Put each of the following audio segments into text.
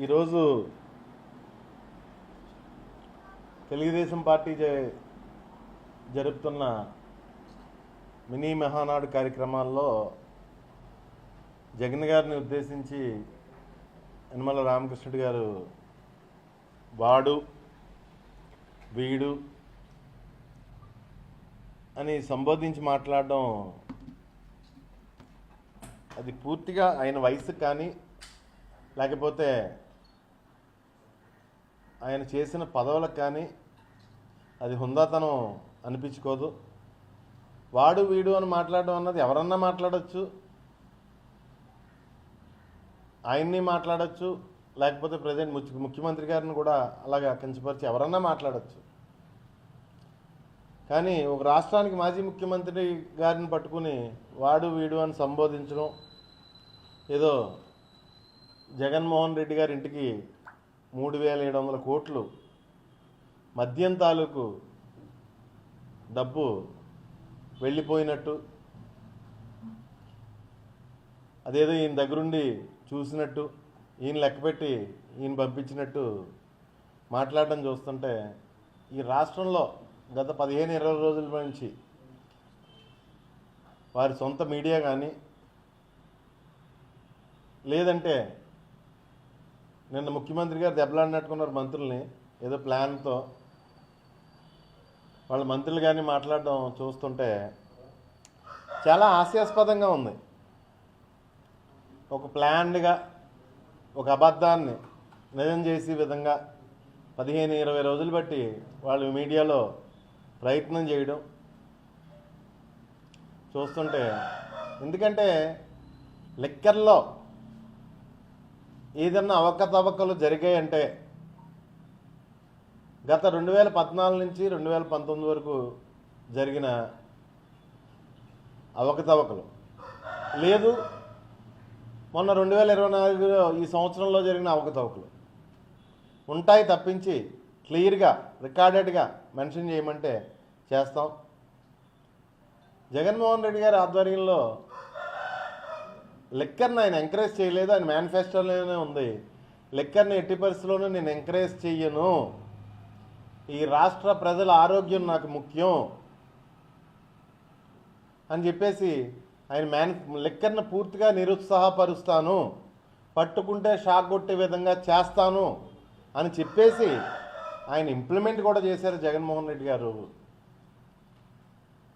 ఈరోజు తెలుగుదేశం పార్టీ జరుపుతున్న మినీ మహానాడు కార్యక్రమాల్లో జగన్ గారిని ఉద్దేశించి యనమల రామకృష్ణుడు గారు వాడు వీడు అని సంబోధించి మాట్లాడడం అది పూర్తిగా ఆయన వయసు కానీ లేకపోతే ఆయన చేసిన పదవులకు కానీ అది హుందాతనం అనిపించుకోదు. వాడు వీడు అని మాట్లాడడం అన్నది ఎవరన్నా మాట్లాడచ్చు. ఆయన్ని మాట్లాడచ్చు. లేకపోతే ప్రజెంట్ ముఖ్యమంత్రి గారిని కూడా అలాగా కించపరిచి ఎవరన్నా మాట్లాడచ్చు. కానీ ఒక రాష్ట్రానికి మాజీ ముఖ్యమంత్రి గారిని పట్టుకుని వాడు వీడు అని సంబోధించడం ఏదో జగన్మోహన్ రెడ్డి గారి ఇంటికి మూడు వేల ఏడు వందల కోట్లు మద్యం తాలూకు డబ్బు వెళ్ళిపోయినట్టు. అదేదో ఈయన దగ్గరుండి చూసినట్టు ఈయన లెక్కపెట్టి ఈయన పంపించినట్టు మాట్లాడడం చూస్తుంటే ఈ రాష్ట్రంలో గత పదిహేను ఇరవై రోజుల నుంచి వారి సొంత మీడియా కానీ లేదంటే నిన్న ముఖ్యమంత్రి గారు దెబ్బలాడినట్టుకున్నారు మంత్రుల్ని. ఏదో ప్లాన్తో. వాళ్ళ మంత్రులు కానీ మాట్లాడడం చూస్తుంటే చాలా హాస్యాస్పదంగా ఉంది. ఒక ప్లాన్డ్గా ఒక అబద్ధాన్ని నిజం చేసే విధంగా పదిహేను ఇరవై రోజులు బట్టి వాళ్ళు మీడియాలో ప్రయత్నం చేయడం చూస్తుంటే ఎందుకంటే లెక్కర్లో ఏదన్నా అవకతవకలు జరిగాయంటే గత రెండు వేల పద్నాలుగు నుంచి రెండు వేల పంతొమ్మిది వరకు జరిగిన అవకతవకలు. లేదు మొన్న రెండు వేల ఇరవై నాలుగులో ఈ సంవత్సరంలో జరిగిన అవకతవకలు. ఉంటాయి తప్పించి క్లియర్గా రికార్డెడ్గా మెన్షన్ చేయమంటే చేస్తాం. జగన్మోహన్ రెడ్డి గారి ఆధ్వర్యంలో లిక్కర్ని ఆయన ఎంకరేజ్ చేయలేదు ఆయన మేనిఫెస్టోలోనే ఉంది. లిక్కర్ని ఎట్టి పరిస్థితుల్లోనూ నేను ఎంకరేజ్ చెయ్యను. ఈ రాష్ట్ర ప్రజల ఆరోగ్యం నాకు ముఖ్యం అని చెప్పేసి ఆయన మ్యాన్ లిక్కర్ని పూర్తిగా నిరుత్సాహపరుస్తాను. పట్టుకుంటే షాక్ కొట్టే విధంగా చేస్తాను అని చెప్పేసి ఆయన ఇంప్లిమెంట్ కూడా చేశారు జగన్మోహన్ రెడ్డి గారు.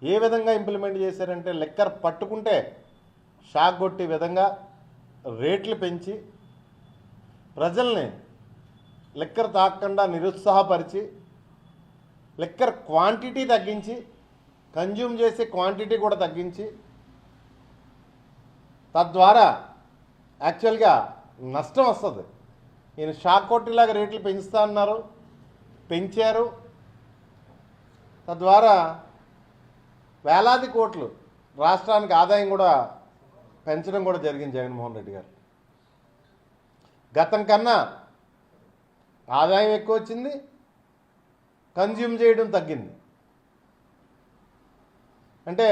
ఏ విధంగా ఇంప్లిమెంట్ చేశారంటే లిక్కర్ పట్టుకుంటే షాక్ కొట్టే విధంగా రేట్లు పెంచి ప్రజల్ని లిక్కర్ తాగకుండా నిరుత్సాహపరిచి లిక్కర్ క్వాంటిటీ తగ్గించి కన్జ్యూమ్ చేసే క్వాంటిటీ కూడా తగ్గించి తద్వారా యాక్చువల్గా నష్టం వస్తుంది. ఈయన షాక్ కొట్టేలాగా రేట్లు పెంచుతా అన్నారు పెంచారు. తద్వారా వేలాది కోట్లు రాష్ట్రానికి ఆదాయం కూడా పెంచడం కూడా జరిగింది జగన్మోహన్ రెడ్డి గారు. గతం కన్నా ఆదాయం ఎక్కువ వచ్చింది కన్జ్యూమ్ చేయడం తగ్గింది. అంటే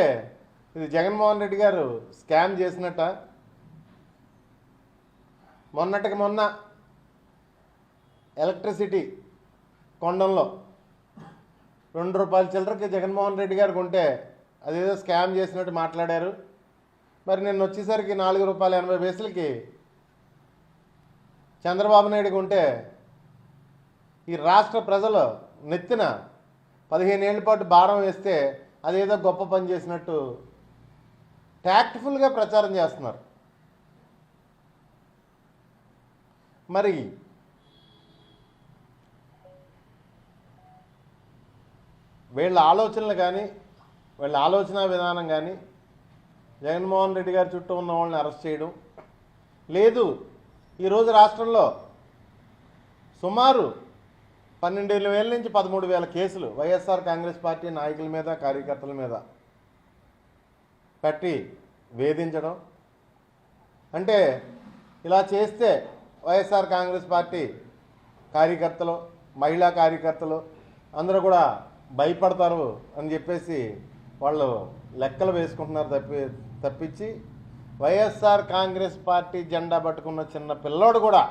ఇది జగన్మోహన్ రెడ్డి గారు స్కామ్ చేసినట్ట. మొన్నటికి మొన్న ఎలక్ట్రిసిటీ కొండంలో రెండు రూపాయల చిల్లరకి జగన్మోహన్ రెడ్డి గారు కొంటే అదేదో స్కామ్ చేసినట్టు మాట్లాడారు. మరి నిన్న వచ్చేసరికి నాలుగు రూపాయల ఎనభై పైసలకి చంద్రబాబు నాయుడు ఉంటే ఈ రాష్ట్ర ప్రజలు నెత్తిన పదిహేను ఏళ్ళ పాటు భారం వేస్తే అదేదో గొప్ప పని చేసినట్టు ట్యాక్ట్ఫుల్గా ప్రచారం చేస్తున్నారు. మరి వీళ్ళ ఆలోచనలు కానీ వీళ్ళ ఆలోచన విధానం కానీ జగన్మోహన్ రెడ్డి గారి చుట్టూ ఉన్న వాళ్ళని అరెస్ట్ చేయడం. లేదు ఈరోజు రాష్ట్రంలో సుమారు పన్నెండు వేల నుంచి పదమూడు వేల కేసులు వైఎస్ఆర్ కాంగ్రెస్ పార్టీ నాయకుల మీద కార్యకర్తల మీద పెట్టి వేధించడం. అంటే ఇలా చేస్తే వైఎస్ఆర్ కాంగ్రెస్ పార్టీ కార్యకర్తలు మహిళా కార్యకర్తలు అందరూ కూడా భయపడతారు అని చెప్పేసి వాళ్ళు లెక్కలు వేసుకుంటున్నారు తప్పి తప్పించి వైఎస్ఆర్ కాంగ్రెస్ పార్టీ జెండా పట్టుకున్న చిన్న పిల్లోడు కూడా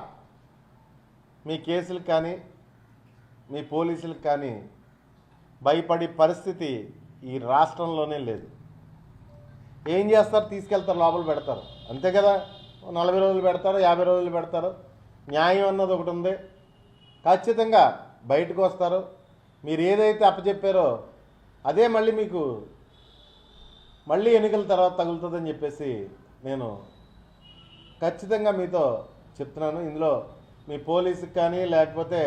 మీ కేసులకు కానీ మీ పోలీసులకు కానీ భయపడే పరిస్థితి ఈ రాష్ట్రంలోనే లేదు. ఏం చేస్తారు? తీసుకెళ్తారు లోపల పెడతారు. అంతే కదా? నలభై రోజులు పెడతారు యాభై రోజులు పెడతారు. న్యాయం అన్నది ఒకటి ఉంది. ఖచ్చితంగా బయటకు వస్తారు. మీరు ఏదైతే అప్పచెప్పారో అదే మళ్ళీ మీకు మళ్ళీ ఎన్నికల తర్వాత తగులుతుందని చెప్పేసి నేను ఖచ్చితంగా మీతో చెప్తున్నాను. ఇందులో మీ పోలీసుకి కానీ లేకపోతే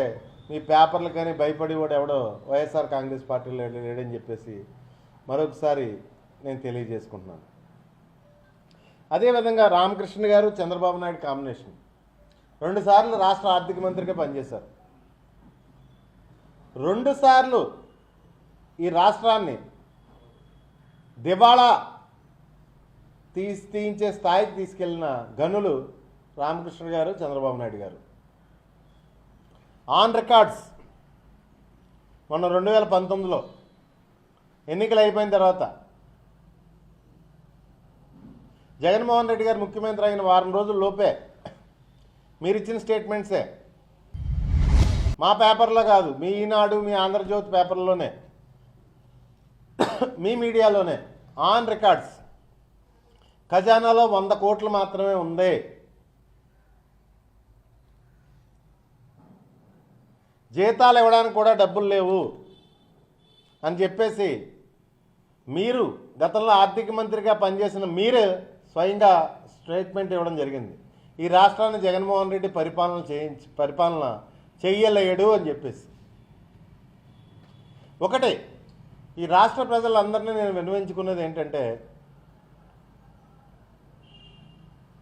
మీ పేపర్లు కానీ భయపడి వాడు ఎవడో వైఎస్ఆర్ కాంగ్రెస్ పార్టీలో లేడని చెప్పేసి మరొకసారి నేను తెలియజేసుకుంటున్నాను. అదేవిధంగా రామకృష్ణ గారు చంద్రబాబు నాయుడు కాంబినేషన్. రెండుసార్లు రాష్ట్ర ఆర్థిక మంత్రిగా పనిచేశారు. రెండుసార్లు ఈ రాష్ట్రాన్ని దివాళా తీసి తీయించే స్థాయికి తీసుకెళ్ళిన గనులు రామకృష్ణ గారు చంద్రబాబు నాయుడు గారు. ఆన్ రికార్డ్స్ మొన్న రెండు వేల పంతొమ్మిదిలో ఎన్నికలు అయిపోయిన తర్వాత జగన్మోహన్ రెడ్డి గారు ముఖ్యమంత్రి అయిన వారం రోజుల లోపే మీరు ఇచ్చిన స్టేట్మెంట్సే. మా పేపర్లో కాదు మీ ఈనాడు మీ ఆంధ్రజ్యోతి పేపర్లోనే మీ మీడియాలోనే ఆన్ రికార్డ్స్. ఖజానాలో వంద కోట్లు మాత్రమే ఉంది. జీతాలు ఇవ్వడానికి కూడా డబ్బులు లేవు అని చెప్పేసి మీరు గతంలో ఆర్థిక మంత్రిగా పనిచేసిన మీరు స్వయంగా స్టేట్మెంట్ ఇవ్వడం జరిగింది. ఈ రాష్ట్రాన్ని జగన్మోహన్ రెడ్డి పరిపాలన చేయించి పరిపాలన చెయ్యలేడు అని చెప్పేసి. ఒకటి ఈ రాష్ట్ర ప్రజలందరినీ నేను విన్నవించుకున్నది ఏంటంటే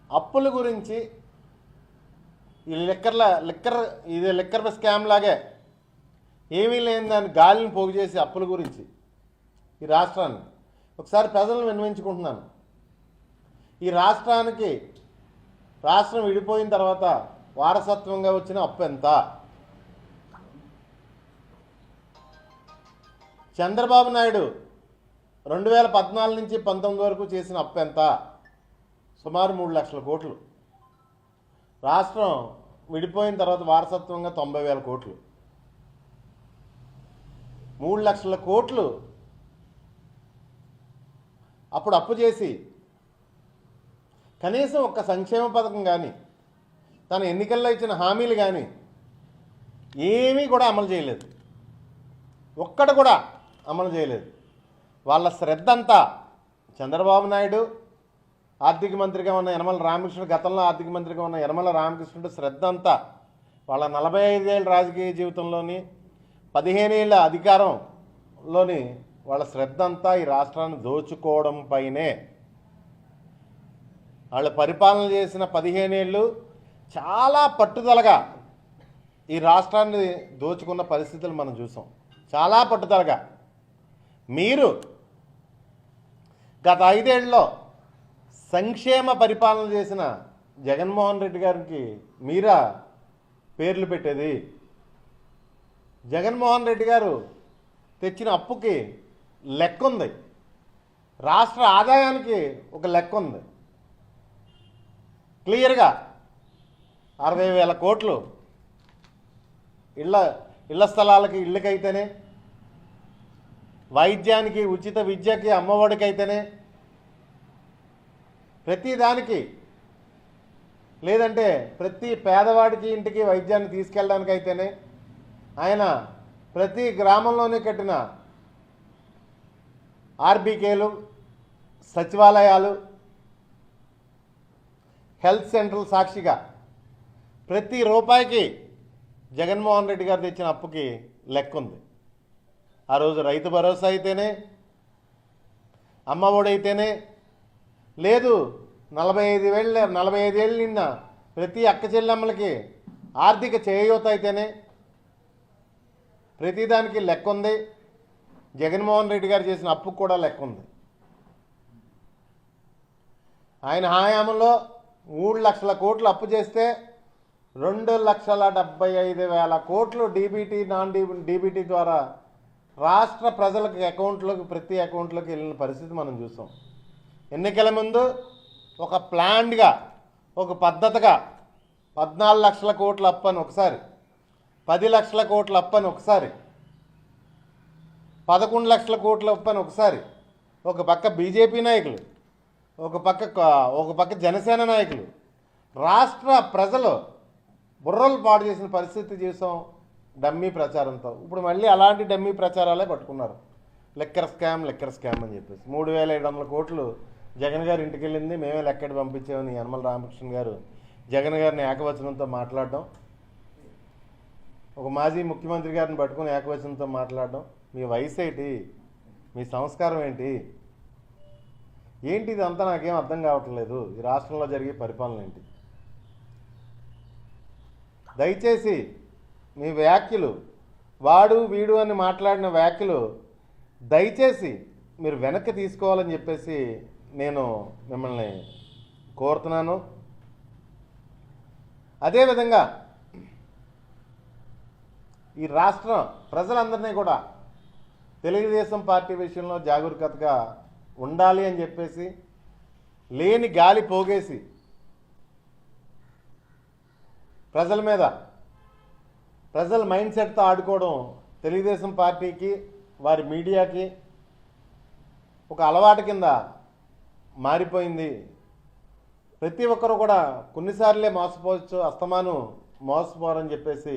అప్పుల గురించి ఈ లిక్కర్ల లిక్కర్ ఇది లిక్కర్ స్కామ్ లాగే ఏమీ లేని దాన్ని గాలిని పోగు చేసి అప్పుల గురించి ఈ రాష్ట్రాన్ని. ఒకసారి ప్రజలను విన్నవించుకుంటున్నాను. ఈ రాష్ట్రానికి రాష్ట్రం విడిపోయిన తర్వాత వారసత్వంగా వచ్చిన అప్పు ఎంత? చంద్రబాబు నాయుడు రెండు వేల పద్నాలుగు నుంచి పంతొమ్మిది వరకు చేసిన అప్పు ఎంత? సుమారు మూడు లక్షల కోట్లు. రాష్ట్రం విడిపోయిన తర్వాత వారసత్వంగా తొంభై వేల కోట్లు. మూడు లక్షల కోట్లు అప్పుడు అప్పు చేసి కనీసం ఒక్క సంక్షేమ పథకం కానీ తన ఎన్నికల్లో ఇచ్చిన హామీలు కానీ ఏమీ కూడా అమలు చేయలేదు. ఒక్కడ కూడా అమలు చేయలేదు. వాళ్ళ శ్రద్ధ అంతా చంద్రబాబు నాయుడు ఆర్థిక మంత్రిగా ఉన్న యనమల రామకృష్ణుడు గతంలో ఆర్థిక మంత్రిగా ఉన్న యనమల రామకృష్ణుడు శ్రద్ధ అంతా వాళ్ళ నలభై ఐదేళ్ళ రాజకీయ జీవితంలోని పదిహేను ఏళ్ళ అధికారంలోని వాళ్ళ శ్రద్ధ అంతా ఈ రాష్ట్రాన్ని దోచుకోవడం పైనే. వాళ్ళు పరిపాలన చేసిన పదిహేనేళ్ళు చాలా పట్టుదలగా ఈ రాష్ట్రాన్ని దోచుకున్న పరిస్థితులు మనం చూసాం. చాలా పట్టుదలగా. మీరు గత ఐదేళ్ళలో సంక్షేమ పరిపాలన చేసిన జగన్మోహన్ రెడ్డి గారికి మీరా పేర్లు పెట్టేది? జగన్మోహన్ రెడ్డి గారు తెచ్చిన అప్పుకి లెక్క ఉంది రాష్ట్ర ఆదాయానికి ఒక లెక్క ఉంది క్లియర్గా అరవై వేల కోట్లు ఇళ్ళ ఇళ్ళ స్థలాలకి ఇళ్ళకైతేనే వైద్యానికి ఉచిత విద్యకి అమ్మఒడికైతేనే ప్రతిదానికి లేదంటే ప్రతి పేదవాడికి ఇంటికి వైద్యాన్ని తీసుకెళ్ళడానికైతేనే ఆయన ప్రతి గ్రామంలోనే కట్టిన ఆర్బీకేలు సచివాలయాలు హెల్త్ సెంటర్లు సాక్షిగా ప్రతి రూపాయికి జగన్మోహన్ రెడ్డి గారు తెచ్చిన అప్పుకి లెక్క ఉంది ఆ రోజు రైతు భరోసా అయితేనే అమ్మఒడైతేనే. అయితేనే లేదు నలభై ఐదు వేళ్ళ నలభై ఐదు ఏళ్ళు నిన్న ప్రతి అక్క చెల్లెమ్మలకి ఆర్థిక చేయూత అయితేనే ప్రతిదానికి లెక్క ఉంది. జగన్మోహన్ రెడ్డి గారు చేసిన అప్పుకు కూడా లెక్క ఉంది. ఆయన హయాంలో మూడు లక్షల కోట్లు అప్పు చేస్తే రెండు లక్షల డెబ్బై ఐదు వేల కోట్లు డీబీటీ నాన్ డీ డీబీటీ ద్వారా రాష్ట్ర ప్రజలకు అకౌంట్లోకి ప్రతి అకౌంట్లోకి వెళ్ళిన పరిస్థితి మనం చూసాం. ఎన్నికల ముందు ఒక ప్లాన్డ్గా ఒక పద్ధతిగా పద్నాలుగు లక్షల కోట్ల అప్పని అని ఒకసారి పది లక్షల కోట్ల అప్పని ఒకసారి పదకొండు లక్షల కోట్లు అప్పని ఒకసారి ఒక పక్క బీజేపీ నాయకులు ఒక పక్క ఒక పక్క జనసేన నాయకులు రాష్ట్ర ప్రజలు బుర్రలు పాడు చేసిన పరిస్థితి చూసాం. డమ్మీ ప్రచారంతో ఇప్పుడు మళ్ళీ అలాంటి డమ్మీ ప్రచారాలే పట్టుకున్నారు. లెక్కర్ స్కామ్ లెక్కర్ స్కామ్ అని చెప్పేసి. మూడు వేల ఏడు వందల కోట్లు జగన్ గారి ఇంటికి వెళ్ళింది మేమే లెక్కడి పంపించామని యనమల రామకృష్ణ గారు జగన్ గారిని ఏకవచనంతో మాట్లాడడం ఒక మాజీ ముఖ్యమంత్రి గారిని పట్టుకుని ఏకవచనంతో మాట్లాడడం మీ వయసు ఏంటి? మీ సంస్కారం ఏంటి? ఏంటి ఇదంతా నాకేం అర్థం కావట్లేదు. ఈ రాష్ట్రంలో జరిగే పరిపాలన ఏంటి? దయచేసి మీ వ్యాఖ్యలు వాడు వీడు అని మాట్లాడిన వ్యాఖ్యలు దయచేసి మీరు వెనక్కి తీసుకోవాలని చెప్పేసి నేను మిమ్మల్ని కోరుతున్నాను. అదేవిధంగా ఈ రాష్ట్రం ప్రజలందరినీ కూడా తెలుగుదేశం పార్టీ విషయంలో జాగరూకతగా ఉండాలి అని చెప్పేసి లేని గాలి పోగేసి ప్రజల మీద ప్రజల మైండ్ సెట్తో ఆడుకోవడం తెలుగుదేశం పార్టీకి వారి మీడియాకి ఒక అలవాటు కింద మారిపోయింది. ప్రతి ఒక్కరు కూడా కొన్నిసార్లే మోసపోవచ్చు అస్తమాను మోసపోరని చెప్పేసి.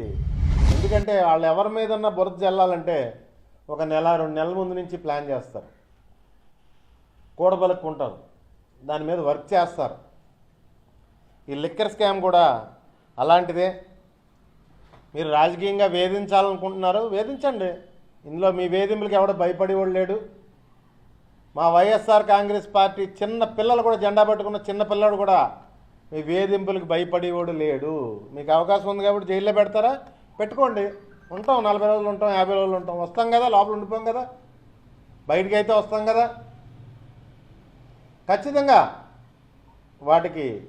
ఎందుకంటే వాళ్ళు ఎవరి మీదన్నా బురద చల్లాలంటే ఒక నెల రెండు నెలల ముందు నుంచి ప్లాన్ చేస్తారు. కూడబలుక్కుంటారు. దాని మీద వర్క్ చేస్తారు. ఈ లిక్కర్ స్కామ్ కూడా అలాంటిదే. మీరు రాజకీయంగా వేధించాలనుకుంటున్నారు వేధించండి. ఇందులో మీ వేధింపులకి ఎవడ భయపడేవాడు లేడు. మా వైఎస్ఆర్ కాంగ్రెస్ పార్టీ చిన్న పిల్లలు కూడా జెండా పట్టుకున్న చిన్న పిల్లడు కూడా మీ వేధింపులకు భయపడేవాడు లేడు. మీకు అవకాశం ఉంది కాబట్టి జైల్లో పెడతారా? పెట్టుకోండి. ఉంటాం నలభై రోజులు ఉంటాం యాభై రోజులు ఉంటాం. వస్తాం కదా లోపల ఉండిపోం కదా. బయటికి అయితే వస్తాం కదా. ఖచ్చితంగా వాటికి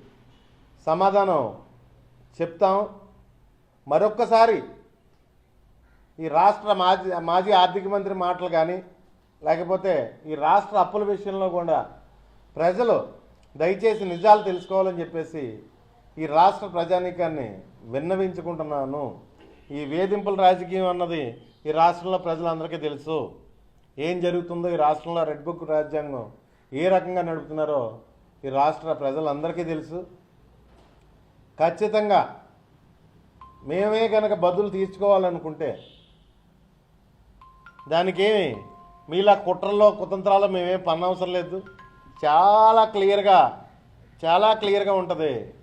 సమాధానం చెప్తాం. మరొక్కసారి ఈ రాష్ట్ర మాజీ మాజీ ఆర్థిక మంత్రి మాటలు కానీ లేకపోతే ఈ రాష్ట్ర అప్పుల విషయంలో కూడా ప్రజలు దయచేసి నిజాలు తెలుసుకోవాలని చెప్పేసి ఈ రాష్ట్ర ప్రజానీకాన్ని విన్నవించుకుంటున్నాను. ఈ వేధింపుల రాజకీయం అన్నది ఈ రాష్ట్రంలో ప్రజలందరికీ తెలుసు. ఏం జరుగుతుందో ఈ రాష్ట్రంలో రెడ్ బుక్ రాజ్యాంగం ఏ రకంగా నడుపుతున్నారో ఈ రాష్ట్ర ప్రజలందరికీ తెలుసు. ఖచ్చితంగా మేమే కనుక బదులు తీర్చుకోవాలనుకుంటే దానికేమి? మీలా కుట్రల్లో కుతంత్రాలు మేమేం పన్నవసరం లేదు. చాలా క్లియర్గా చాలా క్లియర్గా ఉంటుంది.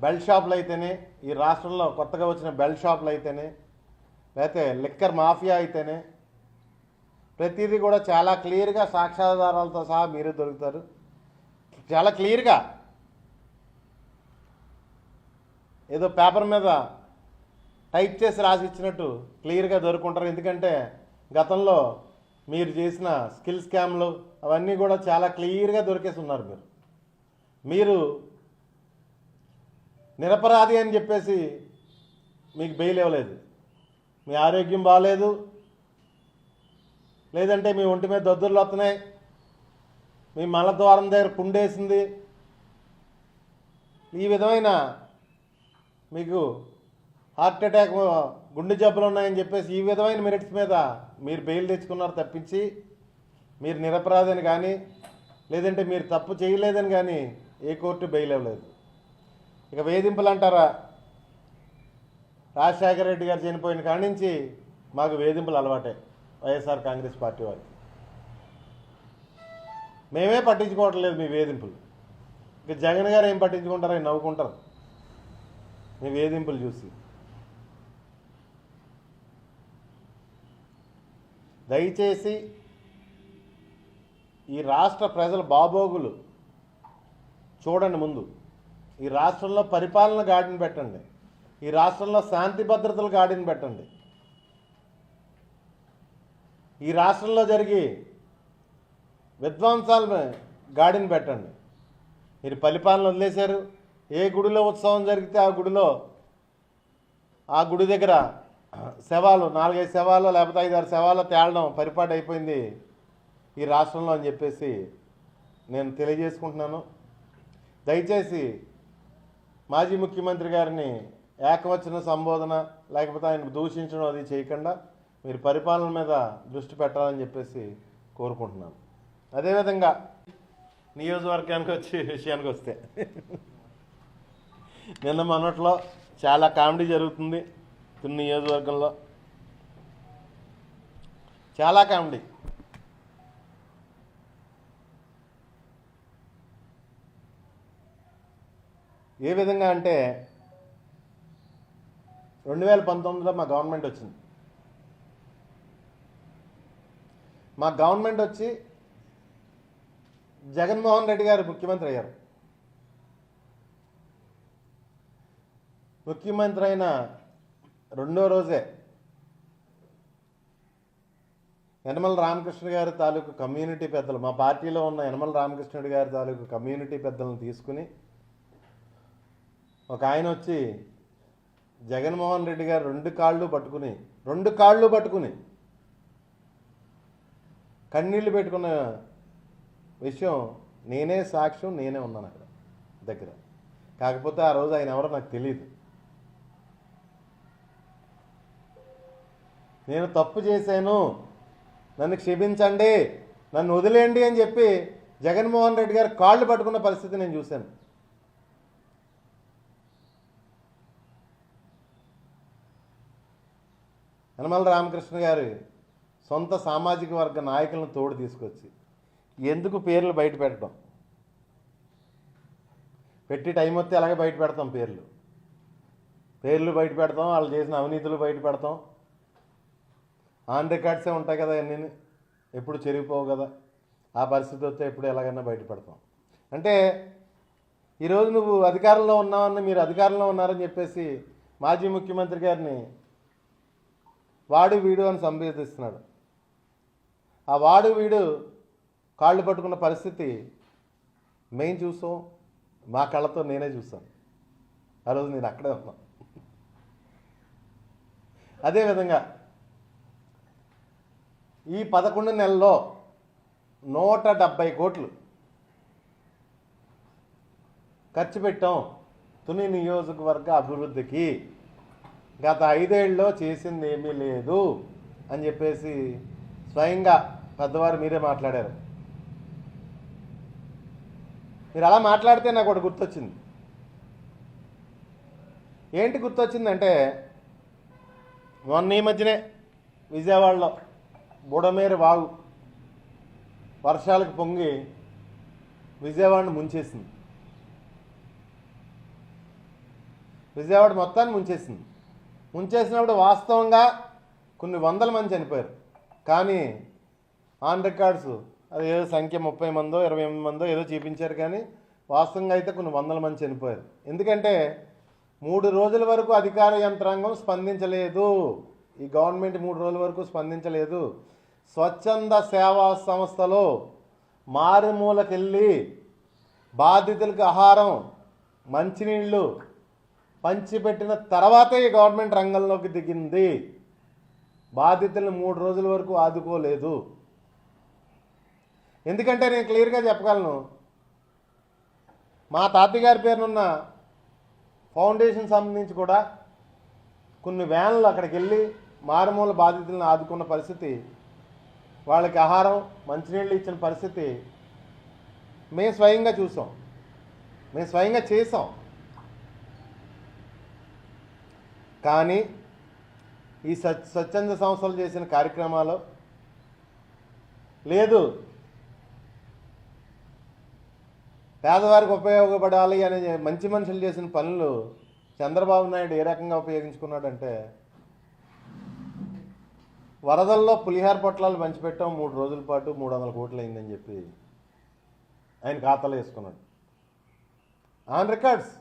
బెల్ట్ షాపులు అయితేనే ఈ రాష్ట్రంలో కొత్తగా వచ్చిన బెల్ట్ షాపులు అయితేనే లేకపోతే లిక్కర్ మాఫియా అయితేనే ప్రతిదీ కూడా చాలా క్లియర్గా సాక్ష్యాధారాలతో సహా మీరే దొరుకుతారు. చాలా క్లియర్గా ఏదో పేపర్ మీద టైప్ చేసి రాసి ఇచ్చినట్టు క్లియర్గా దొరుకుంటారు. ఎందుకంటే గతంలో మీరు చేసిన స్కిల్ స్కామ్లు అవన్నీ కూడా చాలా క్లియర్గా దొరికేసి ఉన్నారు మీరు. మీరు నిరపరాధి అని చెప్పేసి మీకు బెయిల్ ఇవ్వలేదు. మీ ఆరోగ్యం బాగాలేదు లేదంటే మీ ఒంటి మీద దద్దుర్లు వస్తున్నాయి. మీ మలద్వారం దగ్గర కుండేసింది. ఈ విధమైన మీకు హార్ట్ అటాక్ గుండె జబ్బులు ఉన్నాయని చెప్పేసి ఈ విధమైన మెరిట్స్ మీద మీరు బెయిల్ తెచ్చుకున్నారు తప్పించి మీరు నిరపరాధని కానీ లేదంటే మీరు తప్పు చేయలేదని కానీ ఏ కోర్టు బెయిల్ ఇవ్వలేదు ఇక వేధింపులు అంటారా? రాజశేఖర రెడ్డి గారు చనిపోయిన కాడి నుంచి మాకు వేధింపులు అలవాటే వైఎస్ఆర్ కాంగ్రెస్ పార్టీ వారికి మేమే పట్టించుకోవట్లేదు మీ వేధింపులు. ఇక జగన్ గారు ఏం పట్టించుకుంటారో నవ్వుకుంటారు. మీ వేధింపులు చూసి. దయచేసి ఈ రాష్ట్ర ప్రజల బాబోగులు చూడండి ముందు. ఈ రాష్ట్రంలో పరిపాలన గాడిని పెట్టండి. ఈ రాష్ట్రంలో శాంతి భద్రతలు గాడిని పెట్టండి. ఈ రాష్ట్రంలో జరిగి విధ్వంసాలు గాడిని పెట్టండి. మీరు పరిపాలన వదిలేశారు. ఏ గుడిలో ఉత్సవం జరిగితే ఆ గుడిలో ఆ గుడి దగ్గర శవాలు నాలుగైదు శవాలు లేకపోతే ఐదారు శవాలు తేలడం పరిపాటు అయిపోయింది ఈ రాష్ట్రంలో అని చెప్పేసి నేను తెలియజేసుకుంటున్నాను. దయచేసి మాజీ ముఖ్యమంత్రి గారిని ఏకవచన సంబోధన లేకపోతే ఆయన దూషించడం అది చేయకుండా మీరు పరిపాలన మీద దృష్టి పెట్టాలని చెప్పేసి కోరుకుంటున్నాను. అదేవిధంగా నియోజకవర్గానికి వచ్చి విషయానికి వస్తే నిన్న మొన్నట్లో చాలా కామెడీ జరుగుతుంది కొన్ని నియోజకవర్గంలో. చాలా కామెడీ. ఏ విధంగా అంటే రెండు వేల పంతొమ్మిదిలో మా గవర్నమెంట్ వచ్చింది. మా గవర్నమెంట్ వచ్చి జగన్మోహన్ రెడ్డి గారు ముఖ్యమంత్రి అయ్యారు. ముఖ్యమంత్రి అయిన రెండో రోజే యనమల రామకృష్ణ గారి తాలూకు కమ్యూనిటీ పెద్దలు మా పార్టీలో ఉన్న యనమల రామకృష్ణుడి గారి తాలూకు కమ్యూనిటీ పెద్దలను తీసుకుని ఒక ఆయన వచ్చి జగన్మోహన్ రెడ్డి గారు రెండు కాళ్ళు పట్టుకుని రెండు కాళ్ళు పట్టుకుని కన్నీళ్ళు పెట్టుకున్న విషయం నేనే సాక్ష్యం నేనే ఉన్నాను అక్కడ దగ్గర. కాకపోతే ఆ రోజు ఆయన ఎవరో నాకు తెలియదు నేను తప్పు చేశాను. నన్ను క్షమించండి. నన్ను వదిలేయండి అని చెప్పి జగన్మోహన్ రెడ్డి గారు కాళ్ళు పట్టుకున్న పరిస్థితి నేను చూశాను. యనమల రామకృష్ణ గారి సొంత సామాజిక వర్గ నాయకులను తోడు తీసుకొచ్చి ఎందుకు పేర్లు బయట పెట్టడం? పెట్టి టైం వస్తే అలాగే బయట పెడతాం పేర్లు. పేర్లు బయట పెడతాం వాళ్ళు చేసిన అవినీతులు బయట పెడతాం. ఆన్ రికార్డ్సే ఉంటాయి కదా అన్నీ ఎప్పుడు చెరిగిపోవు కదా. ఆ పరిస్థితి వస్తే ఎప్పుడు ఎలాగైనా బయటపడతాం. అంటే ఈరోజు నువ్వు అధికారంలో ఉన్నావని మీరు అధికారంలో ఉన్నారని చెప్పేసి మాజీ ముఖ్యమంత్రి గారిని వాడు వీడు అని సంబోధిస్తున్నాడు ఆ వాడు వీడు కాళ్ళు పట్టుకున్న పరిస్థితి మేము చూసాం మా కళ్ళతో నేనే చూసాను ఆ రోజు నేను అక్కడే ఉన్నాను అదేవిధంగా ఈ పదకొండు నెలల్లో నూట డెబ్భై కోట్లు ఖర్చు పెట్టాం తుని నియోజకవర్గ అభివృద్ధికి. గత ఐదేళ్ళలో చేసింది ఏమీ లేదు అని చెప్పేసి స్వయంగా పెద్దవారు మీరే మాట్లాడారు. మీరు అలా మాట్లాడితే నాకు ఒకటి గుర్తొచ్చింది. ఏంటి గుర్తొచ్చిందంటే మొన్న ఈ మధ్యనే విజయవాడలో బుడమేరు వాగు వర్షాలకు పొంగి విజయవాడను ముంచేసింది. విజయవాడ మొత్తాన్ని ముంచేసింది. ముంచేసినప్పుడు వాస్తవంగా కొన్ని వందల మంది చనిపోయారు. కానీ ఆన్ రికార్డ్స్ అది ఏదో సంఖ్య ముప్పై మందో ఇరవై ఎనిమిది మందో ఏదో చూపించారు కానీ వాస్తవంగా అయితే కొన్ని వందల మంది చనిపోయారు. ఎందుకంటే మూడు రోజుల వరకు అధికార యంత్రాంగం స్పందించలేదు. ఈ గవర్నమెంట్ మూడు రోజుల వరకు స్పందించలేదు. స్వచ్ఛంద సేవా సంస్థలో మారుమూలకెళ్ళి బాధితులకు ఆహారం మంచినీళ్ళు పంచిపెట్టిన తర్వాతే ఈ గవర్నమెంట్ రంగంలోకి దిగింది. బాధితులను మూడు రోజుల వరకు ఆదుకోలేదు. ఎందుకంటే నేను క్లియర్గా చెప్పగలను మా తాతయ్య గారి పేరునున్న ఫౌండేషన్ సంబంధించి కూడా కొన్ని వ్యాన్లు అక్కడికి వెళ్ళి మారుమూల బాధితులను ఆదుకున్న పరిస్థితి వాళ్ళకి ఆహారం మంచినీళ్ళు ఇచ్చిన పరిస్థితి మేము స్వయంగా చూసాం. మేము స్వయంగా చేసాం. కానీ ఈ స్వచ్ఛంద సంస్థలు చేసిన కార్యక్రమాలు లేదు. పేదవారికి ఉపయోగపడాలి అనే మంచి మనుషులు చేసిన పనులు చంద్రబాబు నాయుడు ఏ రకంగా ఉపయోగించుకున్నాడంటే వరదల్లో పులిహార పొట్లాలు పంచిపెట్టాం మూడు రోజుల పాటు మూడు వందల కోట్లు అయిందని చెప్పి ఆయన ఖాతాలో వేసుకున్నాడు. On records.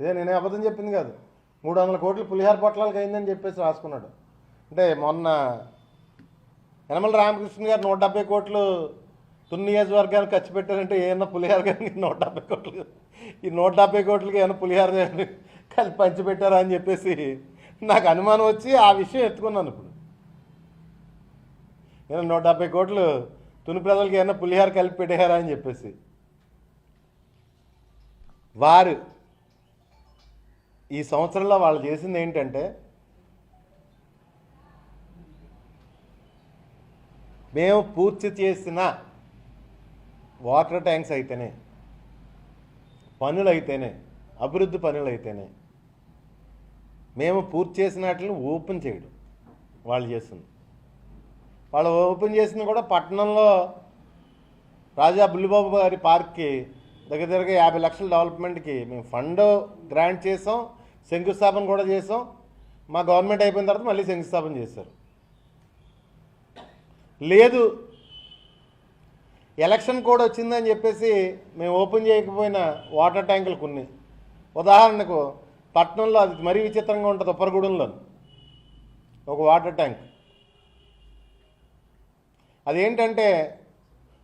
ఇదే నేనే అబద్ధం చెప్పింది కాదు. మూడు వందల కోట్లు పులిహార పొట్లాలకు అయిందని చెప్పేసి రాసుకున్నాడు. అంటే మొన్న యనమల రామకృష్ణ గారు నూట డెబ్బై కోట్లు తుని నియోజకవర్గానికి ఖర్చు పెట్టారంటే ఏమన్నా పులిహార గారికి నూట డెబ్బై కోట్లు ఈ నూట డెబ్బై కోట్లకి ఏమైనా పులిహార కలిపి పంచిపెట్టారా అని చెప్పేసి నాకు అనుమానం వచ్చి ఆ విషయం ఎత్తుకున్నాను ఇప్పుడు. నేను నూట డెబ్బై కోట్లు తుని ప్రజలకి ఏమైనా పులిహార కలిపి పెట్టారా అని చెప్పేసి. వారు ఈ సంవత్సరంలో వాళ్ళు చేసింది ఏంటంటే మేము పూర్తి చేసిన వాటర్ ట్యాంక్స్ అయితేనే పనులు అయితేనే అభివృద్ధి పనులు అయితేనే మేము పూర్తి చేసిన వాటిని ఓపెన్ చేయడం వాళ్ళు చేస్తుంది. వాళ్ళు ఓపెన్ చేసింది కూడా పట్టణంలో రాజా బుల్లిబాబు గారి పార్క్కి దగ్గర దగ్గర యాభై లక్షల డెవలప్మెంట్కి మేము ఫండ్ గ్రాంట్ చేసాం శంకుస్థాపన కూడా చేసాం. మా గవర్నమెంట్ అయిపోయిన తర్వాత మళ్ళీ శంకుస్థాపన చేశారు. లేదు ఎలక్షన్ కోడ్ వచ్చిందని చెప్పేసి మేము ఓపెన్ చేయకపోయిన వాటర్ ట్యాంకులు కొన్ని. ఉదాహరణకు పట్టణంలో అది మరీ విచిత్రంగా ఉంటుంది ఉప్పరగూడెంలో ఒక వాటర్ ట్యాంక్. అదేంటంటే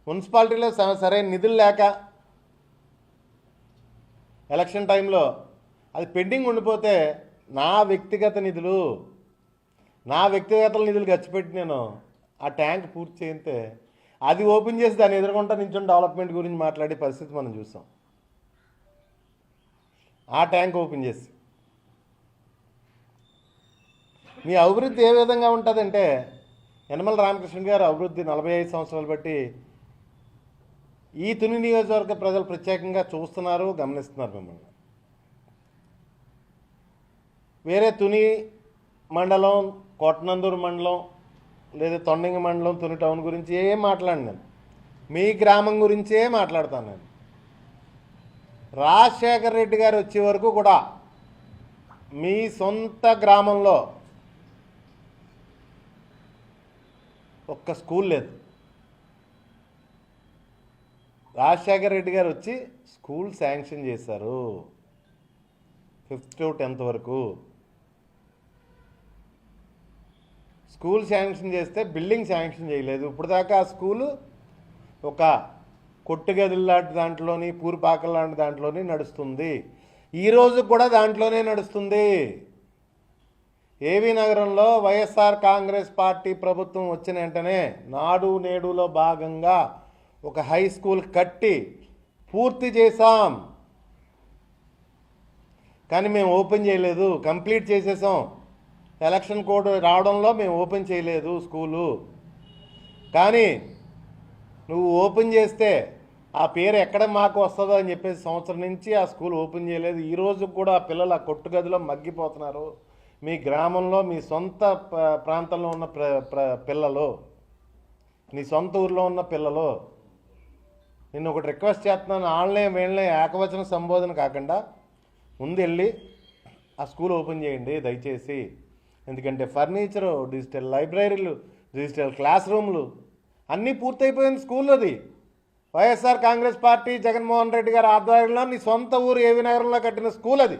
మున్సిపాలిటీలో సరైన నిధులు లేక ఎలక్షన్ టైంలో అది పెండింగ్ ఉండిపోతే నా వ్యక్తిగత నిధులు నా వ్యక్తిగత నిధులు ఖర్చు పెట్టి నేను ఆ ట్యాంక్ పూర్తి చేయితే అది ఓపెన్ చేసి దాన్ని ఎదుర్కొంటా నించుని డెవలప్మెంట్ గురించి మాట్లాడే పరిస్థితి మనం చూసాం. ఆ ట్యాంక్ ఓపెన్ చేసి. మీ అభివృద్ధి ఏ విధంగా ఉంటుందంటే యనమల రామకృష్ణ గారు అభివృద్ధి నలభై ఐదు సంవత్సరాలు బట్టి ఈ తుని నియోజకవర్గ ప్రజలు ప్రత్యేకంగా చూస్తున్నారు గమనిస్తున్నారు మిమ్మల్ని. వేరే తుని మండలం కోటనందూరు మండలం లేదా తొండంగి మండలం తుని టౌన్ గురించి ఏం మాట్లాడి నేను. మీ గ్రామం గురించే మాట్లాడతాను నేను. రాజశేఖర్ రెడ్డి గారు వచ్చే వరకు కూడా మీ సొంత గ్రామంలో ఒక్క స్కూల్ లేదు. రాజశేఖర రెడ్డి గారు వచ్చి స్కూల్ శాంక్షన్ చేశారు. ఫిఫ్త్ టు టెన్త్ వరకు. స్కూల్ శాంక్షన్ చేస్తే బిల్డింగ్ శాంక్షన్ చేయలేదు. ఇప్పుడు దాకా ఆ స్కూలు ఒక కొట్టుగదులు లాంటి దాంట్లోని పూరిపాకల లాంటి దాంట్లోని నడుస్తుంది. ఈరోజు కూడా దాంట్లోనే నడుస్తుంది. ఏవి నగరంలో వైఎస్ఆర్ కాంగ్రెస్ పార్టీ ప్రభుత్వం వచ్చిన వెంటనే నాడు నేడులో భాగంగా ఒక హై స్కూల్ కట్టి పూర్తి చేశాం. కానీ మేము ఓపెన్ చేయలేదు. కంప్లీట్ చేసేసాం. ఎలక్షన్ కోడ్ రావడంలో మేము ఓపెన్ చేయలేదు స్కూలు. కానీ నువ్వు ఓపెన్ చేస్తే ఆ పేరు ఎక్కడ మాకు వస్తుందో అని చెప్పేసి సంవత్సరం నుంచి ఆ స్కూల్ ఓపెన్ చేయలేదు. ఈరోజు కూడా ఆ పిల్లలు ఆ కొట్టుగదిలో మగ్గిపోతున్నారు. మీ గ్రామంలో మీ సొంత ప్రాంతంలో ఉన్న ప్ర ప్ర- పిల్లలు నీ సొంత ఊర్లో ఉన్న పిల్లలు నిన్ను ఒకటి రిక్వెస్ట్ చేస్తున్నాను ఆన్లైన్ వీళ్ళని ఏకవచన సంబోధన కాకుండా ముందు వెళ్ళి ఆ స్కూల్ ఓపెన్ చేయండి దయచేసి. ఎందుకంటే ఫర్నిచరు డిజిటల్ లైబ్రరీలు డిజిటల్ క్లాస్ రూమ్లు అన్నీ పూర్తయిపోయింది స్కూల్ అది YSR Congress party Jaganmohan Reddy గారి ఆధ్వర్యంలో నీ సొంత ఊరు ఏవి నగరంలో కట్టిన స్కూల్ అది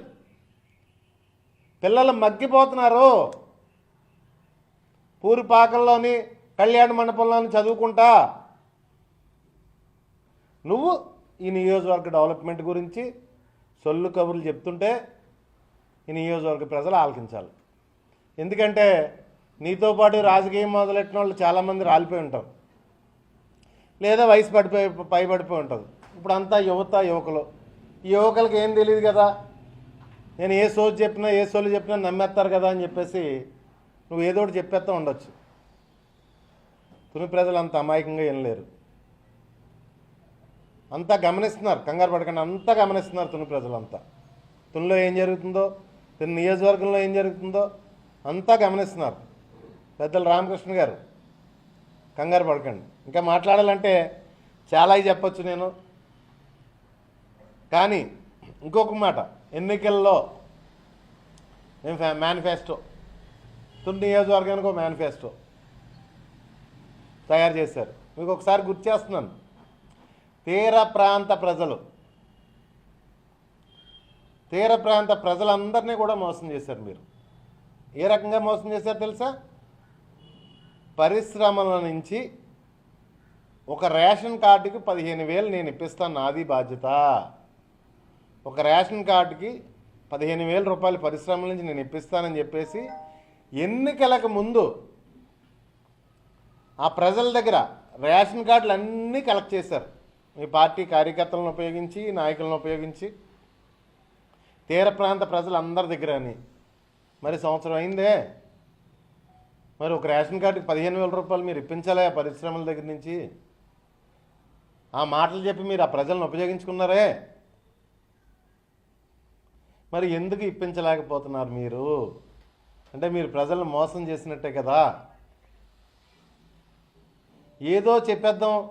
పిల్లలు మగ్గిపోతున్నారు. పూరిపాకల్లోని కళ్యాణ మండపంలోని చదువుకుంటా. నువ్వు ఈ నియోజకవర్గ డెవలప్మెంట్ గురించి సొల్లు కబుర్లు చెప్తుంటే ఈ నియోజకవర్గ ప్రజలు ఆలకించాలి. ఎందుకంటే నీతో పాటు రాజకీయం మొదలెట్టిన వాళ్ళు చాలామంది రాలిపోయి ఉంటారు. లేదా వయసు పడిపోయి పైబడిపోయి ఉంటుంది ఇప్పుడు అంతా యువత యువకులు. ఈ యువకులకి ఏం తెలియదు కదా? నేను ఏ సోజు చెప్పినా ఏ సోలు చెప్పినా నమ్మేస్తారు కదా అని చెప్పేసి నువ్వు ఏదో ఒకటి చెప్పేస్తా ఉండొచ్చు. తుని ప్రజలు అంత అమాయకంగా ఏం లేరు. అంతా గమనిస్తున్నారు కంగారు పడకండి అంతా గమనిస్తున్నారు తుని ప్రజలంతా. తునిలో ఏం జరుగుతుందో తుని నియోజకవర్గంలో ఏం జరుగుతుందో అంతా గమనిస్తున్నారు. పెద్దలు రామకృష్ణ గారు కంగారు పడకండి. ఇంకా మాట్లాడాలంటే చాలా చెప్పచ్చు నేను. కానీ ఇంకొక మాట. ఎన్నికల్లో మేము ఫ్యా- మేనిఫెస్టో తుని నియోజకవర్గానికి ఒక మేనిఫెస్టో తయారు చేశారు. మీకు ఒకసారి గుర్తు చేస్తున్నాను. తీర ప్రాంత ప్రజలు తీర ప్రాంత ప్రజలందరినీ కూడా మోసం చేశారు మీరు. ఏ రకంగా మోసం చేశారు తెలుసా? పరిశ్రమల నుంచి ఒక రేషన్ కార్డుకి పదిహేను వేలు నేను ఇప్పిస్తాను నాది బాధ్యత. ఒక రేషన్ కార్డుకి పదిహేను వేల రూపాయల పరిశ్రమల నుంచి నేను ఇప్పిస్తానని చెప్పేసి ఎన్నికలకు ముందు ఆ ప్రజల దగ్గర రేషన్ కార్డులు అన్నీ కలెక్ట్ చేశారు. మీ పార్టీ కార్యకర్తలను ఉపయోగించి నాయకులను ఉపయోగించి. తీర ప్రాంత ప్రజలందరి దగ్గర అని మరి సంవత్సరం అయిందే. మరి ఒక రేషన్ కార్డుకి పదిహేను వేల రూపాయలు మీరు ఇప్పించాలే ఆ పరిశ్రమల దగ్గర నుంచి. ఆ మాటలు చెప్పి మీరు ఆ ప్రజలను ఉపయోగించుకున్నారే. మరి ఎందుకు ఇప్పించలేకపోతున్నారు మీరు? అంటే మీరు ప్రజలను మోసం చేసినట్టే కదా. ఏదో చెప్పేద్దాం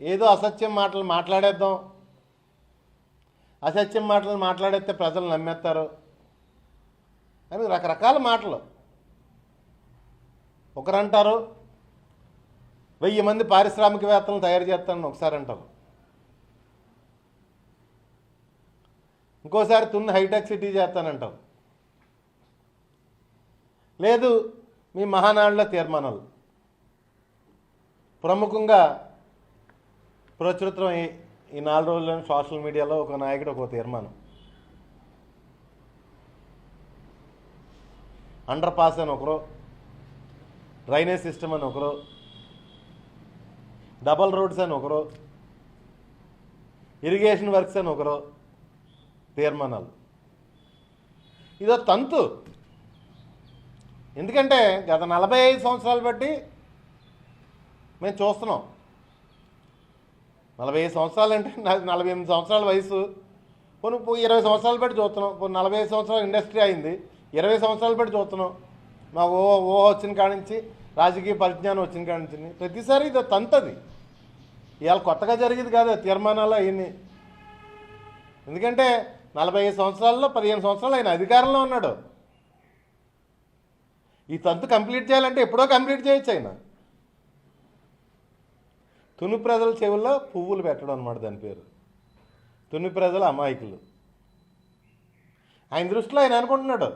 ఏదో అసత్యం మాటలు మాట్లాడేద్దాం. అసత్యం మాటలు మాట్లాడేస్తే ప్రజలు నమ్మేస్తారు. అని రకరకాల మాటలు. ఒకరంటారు వెయ్యి మంది పారిశ్రామికవేత్తలను తయారు చేస్తానని ఒకసారి అంటారు ఇంకోసారి తున్న హైటెక్ సిటీ చేస్తానంటాం లేదు మీ మహానాడుల తీర్మానాలు. ప్రముఖంగా ప్రచురితం ఈ నాలుగు రోజుల్లో సోషల్ మీడియాలో ఒక నాయకుడు ఒక తీర్మానం. అండర్ పాస్ అని ఒకరు డ్రైనేజ్ సిస్టమ్ అని ఒకరు డబల్ రోడ్స్ అని ఒకరు ఇరిగేషన్ వర్క్స్ అని ఒకరు తీర్మానాలు. ఇదో తంతు. ఎందుకంటే గత నలభై ఐదు సంవత్సరాలు బట్టి మేము చూస్తున్నాం. నలభై ఐదు సంవత్సరాలు అంటే నలభై ఎనిమిది సంవత్సరాల వయసు. పోనీ ఇరవై సంవత్సరాలు బట్టి చూస్తున్నాం. పోనీ నలభై ఐదు సంవత్సరాలు ఇండస్ట్రీ అయింది. ఇరవై సంవత్సరాలు బట్టి చూస్తున్నాం. మా ఓ ఓ వచ్చిన కాడించి నుంచి రాజకీయ పరిజ్ఞానం వచ్చిన కాడించి నుంచి ప్రతిసారి ఇది తంతది. ఇవాళ కొత్తగా జరిగేది కాదు తీర్మానాలు అవన్నీ. ఎందుకంటే నలభై ఐదు సంవత్సరాల్లో పదిహేను సంవత్సరాలు ఆయన అధికారంలో ఉన్నాడు. ఈ తంతు కంప్లీట్ చేయాలంటే ఎప్పుడో కంప్లీట్ చేయొచ్చు ఆయన. తుని ప్రజల చెవుల్లో పువ్వులు పెట్టడం అనమాట దాని పేరు. తుని ప్రజల అమాయకులు. ఆయన దృష్టిలో ఆయన అనుకుంటున్నాడు.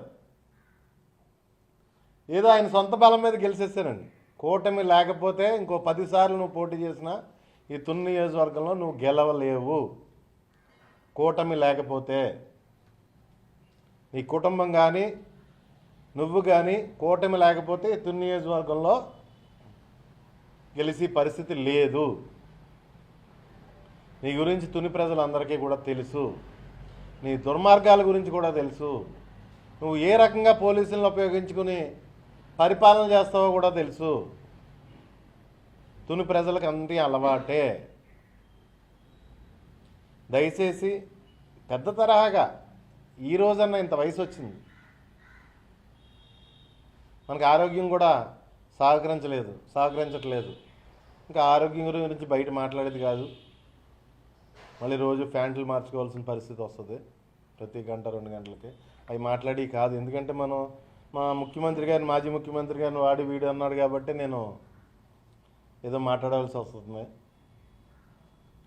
ఏదో ఆయన సొంత బలం మీద గెలిచేసానండి కూటమి లేకపోతే ఇంకో పదిసార్లు నువ్వు పోటీ చేసినా ఈ తుని నియోజకవర్గంలో నువ్వు గెలవలేవు. కూటమి లేకపోతే నీ కుటుంబం కానీ నువ్వు కానీ కూటమి లేకపోతే ఈ తుని నియోజకవర్గంలో గెలిచి పరిస్థితి లేదు. నీ గురించి తుని ప్రజలందరికీ కూడా తెలుసు. నీ దుర్మార్గాల గురించి కూడా తెలుసు. నువ్వు ఏ రకంగా పోలీసులను ఉపయోగించుకుని పరిపాలన చేస్తావో కూడా తెలుసు. తుని ప్రజలకు అంతే అలవాటే. దయచేసి పెద్ద తరహాగా ఈ రోజన్న ఇంత వయసు వచ్చింది మనకు ఆరోగ్యం కూడా సహకరించలేదు సహకరించట్లేదు. ఇంకా ఆరోగ్యం గురించి బయట మాట్లాడేది కాదు. మళ్ళీ రోజు ఫ్యాంట్లు మార్చుకోవాల్సిన పరిస్థితి వస్తుంది. ప్రతి గంట రెండు గంటలకి. అవి మాట్లాడి కాదు. ఎందుకంటే మనం మా ముఖ్యమంత్రి గారిని మాజీ ముఖ్యమంత్రి గారిని వాడి వీడు అన్నాడు కాబట్టి నేను ఏదో మాట్లాడాల్సి వస్తుంది.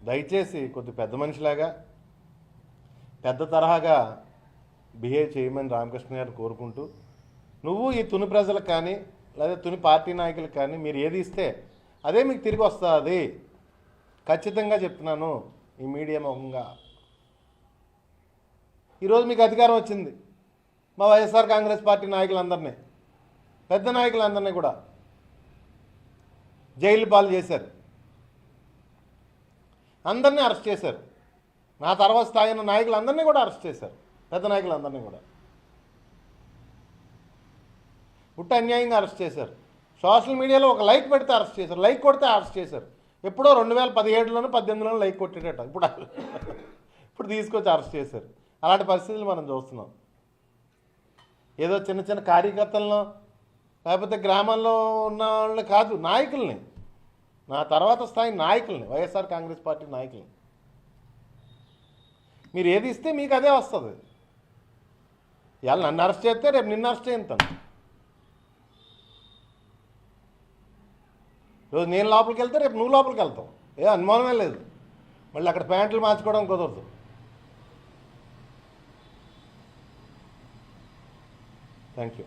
దయచేసి కొద్ది పెద్ద మనిషిలాగా పెద్ద తరహాగా బిహేవ్ చేయమని రామకృష్ణ గారు కోరుకుంటూ నువ్వు ఈ తుని ప్రజలకు కానీ లేదా తుని పార్టీ నాయకులకు కానీ మీరు ఏది ఇస్తే అదే మీకు తిరిగి వస్తుంది. ఖచ్చితంగా చెప్తున్నాను ఈ మీడియా ముఖంగా. ఈరోజు మీకు అధికారం వచ్చింది. మా వైఎస్ఆర్ కాంగ్రెస్ పార్టీ నాయకులందరినీ పెద్ద నాయకులందరినీ కూడా జైలు పాలు చేశారు. అందరినీ అరెస్ట్ చేశారు. నా తర్వాత స్థాయి నాయకులందరినీ కూడా అరెస్ట్ చేశారు. పెద్ద నాయకులందరినీ కూడా. పుట్టి అన్యాయంగా అరెస్ట్ చేశారు. సోషల్ మీడియాలో ఒక లైక్ పెడితే అరెస్ట్ చేశారు. లైక్ కొడితే అరెస్ట్ చేశారు. ఎప్పుడో రెండు వేల పదిహేడులోనూ పద్దెనిమిదిలోనూ లైక్ కొట్టేటట్టు. ఇప్పుడు ఇప్పుడు తీసుకొచ్చి అరెస్ట్ చేశారు. అలాంటి పరిస్థితులు మనం చూస్తున్నాం. ఏదో చిన్న చిన్న కార్యకర్తలను లేకపోతే గ్రామాల్లో ఉన్న వాళ్ళని కాదు నాయకుల్ని. నా తర్వాత స్థాయి నాయకుల్ని వైఎస్ఆర్ కాంగ్రెస్ పార్టీ నాయకుల్ని. మీరు ఏది ఇస్తే మీకు అదే వస్తుంది. ఇవాళ నన్ను అరెస్ట్ చేస్తే రేపు నిన్ను అరెస్ట్ చేస్తాను రోజు నేను లోపలికి వెళ్తే రేపు నువ్వు లోపలికి వెళ్తావు. ఏ అనుమానమే లేదు. మళ్ళీ అక్కడ ప్యాంట్లు మార్చుకోవడం కుదరదు. Thank you